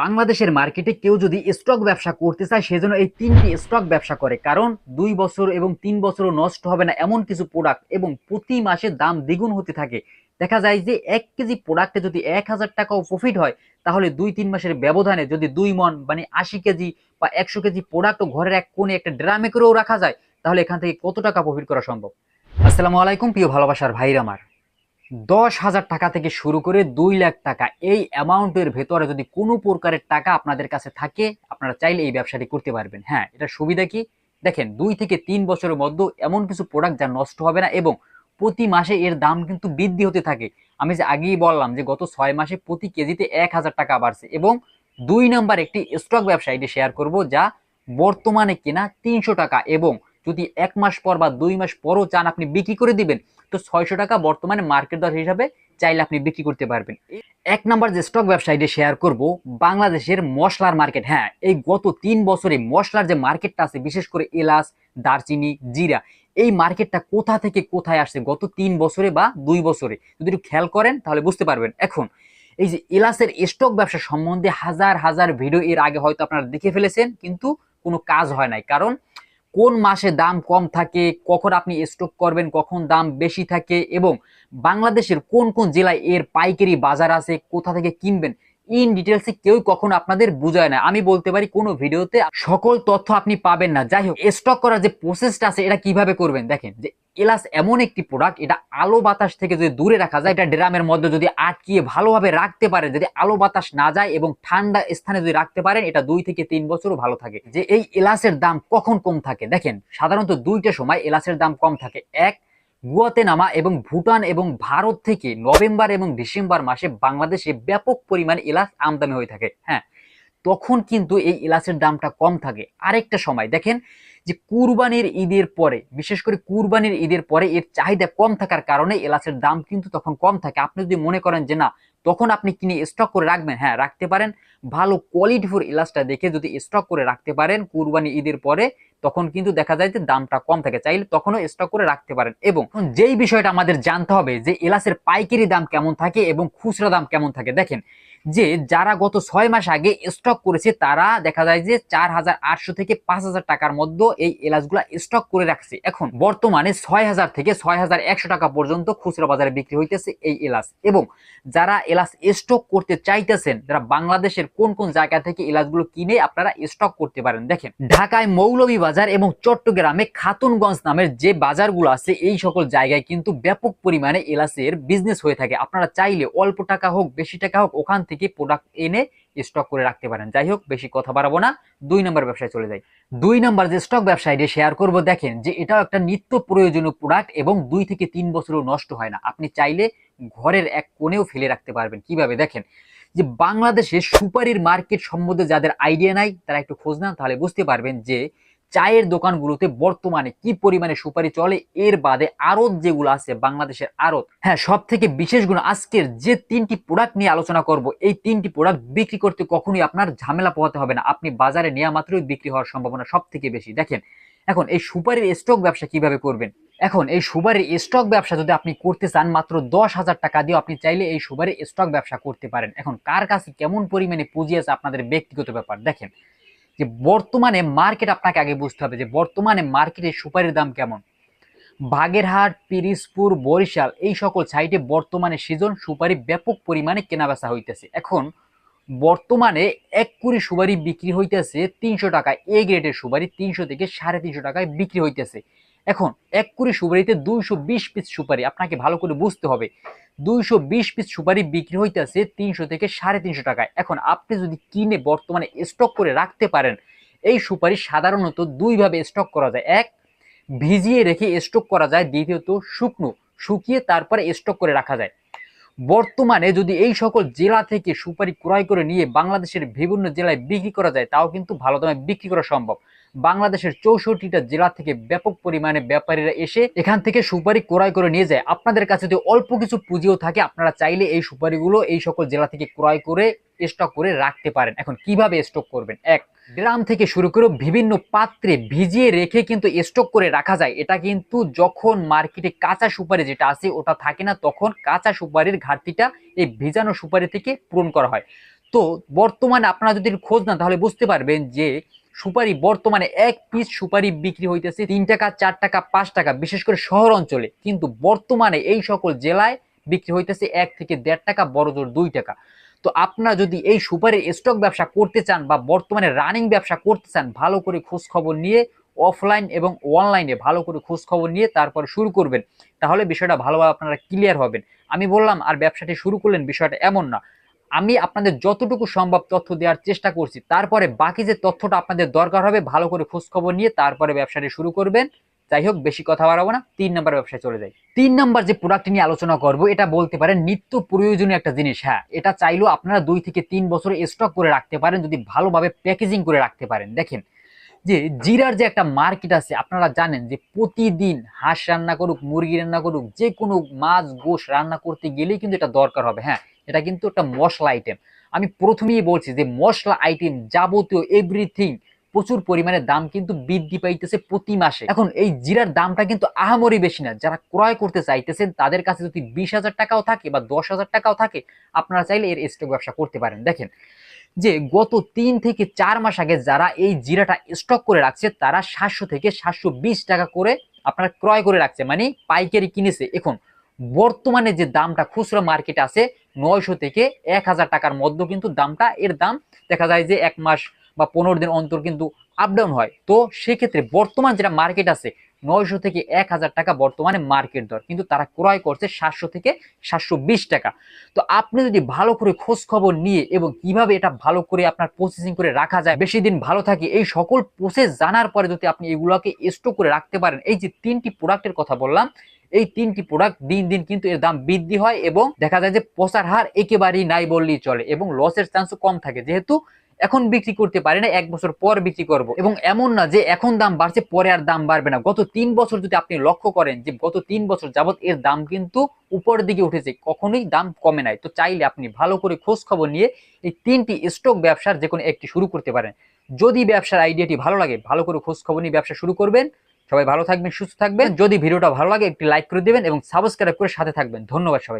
বাংলাদেশের মার্কেটে কেউ যদি স্টক ব্যবসা করতে চায় সেজন্য এই তিনটি স্টক ব্যবসা করে। কারণ দুই বছর এবং তিন বছরও নষ্ট হবে না এমন কিছু প্রোডাক্ট এবং প্রতি মাসে দাম দ্বিগুণ হতে থাকে। দেখা যায় যে এক কেজি প্রোডাক্টে যদি এক হাজার টাকাও প্রফিট হয়, তাহলে দুই তিন মাসের ব্যবধানে যদি দুই মন মানে আশি কেজি বা একশো কেজি প্রোডাক্টও ঘরের এক কোণে একটা ড্রামে করেও রাখা যায়, তাহলে এখান থেকে কত টাকা প্রফিট করা সম্ভব? আসসালামু আলাইকুম, প্রিয় ভালোবাসার ভাইরা আমার। দশ হাজার টাকা থেকে শুরু করে দুই লাখ টাকা এই অ্যামাউন্টের ভেতরে যদি কোনো প্রকারের টাকা আপনাদের কাছে থাকে, আপনারা চাইলে এই ব্যবসাটি করতে পারবেন। হ্যাঁ এটা সুবিধা কি? দেখেন, দুই থেকে তিন বছরের মধ্যে এমন কিছু প্রোডাক্ট যা নষ্ট হবে না এবং প্রতি মাসে এর দাম কিন্তু বৃদ্ধি হতে থাকে। আমি যে আগেই বললাম যে গত ছয় মাসে প্রতি কেজিতে এক হাজার টাকা বাড়ছে এবং দুই নাম্বার একটি স্টক ব্যবসা, এটি শেয়ার করব, যা বর্তমানে কেনা তিনশো টাকা এবং যদি এক মাস পর বা দুই মাস পরও চান আপনি বিক্রি করে দিবেন, তো ছয়শো টাকা বর্তমানে মার্কেট দর হিসাবে চাইলে আপনি বিক্রি করতে পারবেন। এক নাম্বার যে স্টক ব্যবসায়ীটি শেয়ার করব, বাংলাদেশের মশলার মার্কেট হ্যাঁ এই গত তিন বছরে মশলার যে মার্কেটটা আছে, বিশেষ করে এলাচ, দারচিনি, জিরা, এই মার্কেটটা কোথা থেকে কোথায় আসছে? গত তিন বছরে বা দুই বছরে? যদি একটু খেয়াল করেন, তাহলে বুঝতে পারবেন। এখন, এই যে এলাচের স্টক ব্যবসা সম্বন্ধে হাজার হাজার ভিডিও এর আগে হয়তো আপনারা দেখে ফেলেছেন, কিন্তু কোনো কাজ হয় নাই। কারণ কোন মাসে দাম কম থাকে, কখন আপনি স্টক করবেন, কখন দাম বেশি থাকে এবং বাংলাদেশের কোন কোন জেলায় এর পাইকারি বাজার আছে, কোথা থেকে কিনবেন ইন ডিটেলসে কেউ কখনো আপনাদের বুঝায় না। আমি বলতে পারি কোনো ভিডিওতে সকল তথ্য আপনি পাবেন না। যাই হোক স্টক করার যে প্রসেসটা আছে, এটা কীভাবে করবেন? দেখেন, যে এলাচ এমন একটি প্রোডাক্ট এটা আলো বাতাস থেকে যদি দূরে রাখা যায়, এটা ড্রামের মধ্যে যদি আটকিয়ে ভালোভাবে রাখতে পারেন, যদি আলো বাতাস না যায় এবং ঠান্ডা স্থানে যদি রাখতে পারেন, এটা দুই থেকে তিন বছরও ভালো থাকে। যে এই এলাচের দাম কখন কম থাকে? দেখেন, সাধারণত দুইটা সময় এলাচের দাম কম থাকে। এক গুয়াতেনামা এবং ভুটান এবং ভারত থেকে নভেম্বর এবং ডিসেম্বর মাসে বাংলাদেশে ব্যাপক পরিমাণ এলাচ আমদানি হয়ে থাকে। হ্যাঁ তখন কিন্তু এই এলাচের দামটা কম থাকে। আরেকটা সময়, দেখেন যে কুরবানির ঈদের পরে, বিশেষ করে কুরবানির ঈদের পরে এর চাহিদা কম থাকার কারণে এলাচের দাম কিন্তু তখন কম থাকে। আপনি যদি মনে করেন যে না, তখন আপনি কিনে স্টক করে রাখবেন হ্যাঁ রাখতে পারেন। ভালো কোয়ালিটিফুল এলাচটা দেখে যদি স্টক করে রাখতে পারেন, কুরবানি ঈদের পরে তখন কিন্তু দেখা যায় যে দামটা কম থাকে। চাইলে তখনও স্টক করে রাখতে পারেন এবং যেই বিষয়টা আমাদের জানতে হবে যে এলাসের পাইকারি দাম কেমন থাকে এবং খুচরা দাম কেমন থাকে। দেখেন যে যারা গত ছয় মাস আগে স্টক করেছে, তারা দেখা যায় যে চার হাজার আটশো থেকে পাঁচ হাজার টাকার মধ্যে এই এলাচগুলা স্টক করে রাখছে। এখন বর্তমানে ছয় হাজার থেকে ছয় হাজার একশো টাকা পর্যন্ত খুচরা বাজারে বিক্রি হইতেছে এই এলাচ। এবং যারা এলাচ স্টক করতে চাইতেছেন, যারা বাংলাদেশের কোন কোন জায়গা থেকে এলাচগুলো কিনে আপনারা স্টক করতে পারেন। দেখেন, ঢাকায় মৌলভী বাজার এবং চট্টগ্রামে খাতুনগঞ্জ নামের যে বাজারগুলো আছে, এই সকল জায়গায় কিন্তু ব্যাপক পরিমাণে এলাচের বিজনেস হয়ে থাকে। আপনারা চাইলে অল্প টাকা হোক, বেশি টাকা হোক, ওখান থেকে প্রোডাক্ট এনে স্টক করে রাখতে পারেন। যাই হোক, বেশি কথা বাড়াবো না। দুই নম্বর ব্যবসায় চলে যাই। দুই নম্বর যে স্টক ব্যবসায়ী শেয়ার করব, দেখেন যে এটাও একটা নিত্য প্রয়োজনীয় প্রোডাক্ট এবং দুই থেকে তিন বছরও নষ্ট হয় না। আপনি চাইলে ঘরের এক কোণেও ফেলে রাখতে পারবেন। কীভাবে? দেখেন, যে বাংলাদেশে সুপারির মার্কেট সম্বন্ধে যাদের আইডিয়া নাই, তারা একটু খোঁজ নেন, তাহলে বুঝতে পারবেন যে চায়ের দোকানগুলোতে বর্তমানে কি পরিমাণে সুপারি চলে, এর বাদে আড়ত যেগুলো আছে, বাংলাদেশের আড়ত হ্যাঁ সব থেকে বিশেষ গুণ আজকের যে তিনটি প্রোডাক্ট নিয়ে আলোচনা করব, এই তিনটি প্রোডাক্ট বিক্রি করতে কখনোই আপনার ঝামেলা পোহাতে হবে না। আপনি বাজারে নেওয়া মাত্রই বিক্রি হওয়ার সম্ভাবনা সব থেকে বেশি। দেখেন, এখন এই সুপারির স্টক ব্যবসা কীভাবে করবেন? এখন এই সুপারির স্টক ব্যবসা যদি আপনি করতে চান, মাত্র দশ হাজার টাকা দিয়ে আপনি চাইলে এই সুপারির স্টক ব্যবসা করতে পারেন। এখন কার কাছে কেমন পরিমাণে পুঁজি আছে আপনাদের ব্যক্তিগত ব্যাপার। দেখেন যে বর্তমানে মার্কেট আপনাকে আগে বুঝতে হবে যে বর্তমানে মার্কেটে সুপারির দাম কেমন? বাগেরহাট, পিরিজপুর, বরিশাল এই সকল সাইটে বর্তমানে সিজন সুপারি ব্যাপক পরিমাণে কেনাবেচা হইতেছে। এখন বর্তমানে এক কুড়ি সুপারি বিক্রি হইতেছে তিনশো টাকায় এ গ্রেডের সুপারি তিনশো থেকে সাড়ে তিনশো টাকায় বিক্রি হইতেছে। এখন এক কুড়ি সুপারিতে দুইশো বিশ পিস সুপারি, আপনাকে ভালো করে বুঝতে হবে। দুইশো বিশ পিস সুপারি বিক্রি হইতেছে তিনশো থেকে সাড়ে তিনশো টাকায়। এখন আপনি যদি কিনে বর্তমানে স্টক করে রাখতে পারেন, এই সুপারি সাধারণত দুইভাবে স্টক করা যায়। এক, ভিজিয়ে রেখে স্টক করা যায়। দ্বিতীয়ত, শুকনো, শুকিয়ে তারপরে স্টক করে রাখা যায়। বর্তমানে যদি এই সকল জেলা থেকে সুপারি ক্রয় করে নিয়ে বাংলাদেশের বিভিন্ন জেলায় বিক্রি করা যায়, তাও কিন্তু ভালো দামে বিক্রি করা সম্ভব। বাংলাদেশের চৌষট্টিটা জেলা থেকে ব্যাপক পরিমাণে ব্যাপারীরা এসে এখান থেকে সুপারি ক্রয় করে নিয়ে যায়। আপনাদের কাছে যদি অল্প কিছু পুঁজিও থাকে, আপনারা চাইলে এই সুপারিগুলো এই সকল জেলা থেকে ক্রয় করে স্টক করে রাখতে পারেন। এখন কীভাবে স্টক করবেন? এক, গ্রাম থেকে শুরু করে বিভিন্ন পাত্রে ভিজিয়ে রেখে কিন্তু স্টক করে রাখা যায়। এটা কিন্তু যখন মার্কেটে কাঁচা সুপারি যেটা আছে, ওটা থাকে না, তখন কাঁচা সুপারির ঘাটতিটা এই ভিজানো সুপারি থেকে পূরণ করা হয়। তো বর্তমানে আপনারা যদি খোঁজ না তাহলে বুঝতে পারবেন যে সুপারি বর্তমানে এক পিস সুপারি বিক্রি হইতেছে তিন টাকা, চার টাকা, পাঁচ টাকা, বিশেষ করে শহর অঞ্চলে। কিন্তু বর্তমানে এই সকল জেলায় বিক্রি হইতেছে এক থেকে দেড় টাকা, বড় জোর দুই টাকা। তো আপনারা যদি এই সুপারির স্টক ব্যবসা করতে চান বা বর্তমানে রানিং ব্যবসা করতে চান, ভালো করে খোঁজ খবর নিয়ে অফলাইন এবং অনলাইনে ভালো করে খোঁজ খবর নিয়ে তারপরে শুরু করবেন। তাহলে বিষয়টা ভালোভাবে আপনারা ক্লিয়ার হবেন। আমি বললাম, আর ব্যবসাটি শুরু করলেন বিষয়টা এমন না। আমি আপনাদের যতটুকু সম্ভব তথ্য দেওয়ার চেষ্টা করছি, তারপরে বাকি যে তথ্যটা আপনাদের দরকার হবে, ভালো করে খোঁজখবর নিয়ে তারপরে ব্যবসাটি শুরু করবেন। যাই হোক, বেশি কথা বাড়াবো না, তিন নম্বর ব্যবসায় চলে যাই। তিন নম্বর যে প্রোডাক্ট নিয়ে আলোচনা করব, এটা বলতে পারেন নিত্য প্রয়োজনীয় একটা জিনিস হ্যাঁ। এটা চাইলেও আপনারা দুই থেকে তিন বছর স্টক করে রাখতে পারেন, যদি ভালোভাবে প্যাকেজিং করে রাখতে পারেন। দেখেন, যে জিরার যে একটা মার্কেট আছে, আপনারা জানেন যে প্রতিদিন হাঁস রান্না করুক, মুরগি রান্না করুক যে কোনো মাছ, গোশ রান্না করতে গেলেই কিন্তু এটা দরকার হবে হ্যাঁ। এটা কিন্তু একটা মশলা আইটেম আমি প্রথমেই বলছি যে মশলা আইটেম যাবতীয় এভরিথিং প্রচুর পরিমাণে দাম কিন্তু বৃদ্ধি পাইতেছে প্রতি মাসে। এখন এই জিরার দামটা কিন্তু আহামরি বেশি না। যারা ক্রয় করতে চাইতেছেন, তাদের কাছে যদি বিশ হাজার টাকাও থাকে বা দশ হাজার টাকাও থাকে, আপনারা চাইলে এর স্টক ব্যবসা করতে পারেন। দেখেন, যে গত তিন থেকে চার মাস আগে যারা এই জিরাটা স্টক করে রাখছে, তারা সাতশো থেকে সাতশো বিশ টাকা করে আপনারা ক্রয় করে রাখছে। মানে পাইকারি কিনেছে। এখন বর্তমানে যে দামটা খুচরা মার্কেটে আছে নয়শো থেকে এক হাজার টাকার মধ্যে কিন্তু দামটা, এর দাম দেখা যায় যে এক মাস বা পনেরো দিন অন্তর কিন্তু আপ ডাউন হয়। তো সেক্ষেত্রে বর্তমান যেটা মার্কেট আছে, নয়শো থেকে এক হাজার টাকা বর্তমানে মার্কেট দর। কিন্তু তারা ক্রয় করছে সাতশো থেকে সাতশো বিশ টাকা। তো আপনি যদি ভালো করে খোঁজ খবর নিয়ে এবং কীভাবে এটা ভালো করে আপনার প্রসেসিং করে রাখা যায়, বেশি দিন ভালো থাকে, এই সকল প্রসেস জানার পরে যদি আপনি এগুলোকে স্টোর করে রাখতে পারেন, এই যে তিনটি প্রোডাক্টের কথা বললাম এই তিনটি প্রোডাক্ট দিন দিন কিন্তু এর দাম বৃদ্ধি হয় এবং দেখা যায় যে পচার হার একেবারেই নাই বললেই চলে এবং লসের চান্সও কম থাকে। যেহেতু এখন বিক্রি করতে পারি না, এক বছর পর বিক্রি করব এবং এমন না যে এখন দাম বাড়ছে, পরে আর দাম বাড়বে না। গত তিন বছর যদি আপনি লক্ষ্য করেন যে গত তিন বছর যাবত এর দাম কিন্তু উপরের দিকে উঠেছে, কখনোই দাম কমে নাই। তো চাইলে আপনি ভালো করে খোঁজ খবর নিয়ে এই তিনটি স্টক ব্যবসার যে কোনো একটি শুরু করতে পারেন। যদি ব্যবসার আইডিয়াটি ভালো লাগে, ভালো করে খোঁজ খবর নিয়ে ব্যবসা শুরু করবেন। সবাই ভালো থাকবেন, সুস্থ থাকবেন। যদি ভিডিওটা ভালো লাগে, একটি লাইক করে দেবেন এবং সাবস্ক্রাইব করে সাথে থাকবেন। ধন্যবাদ সবাই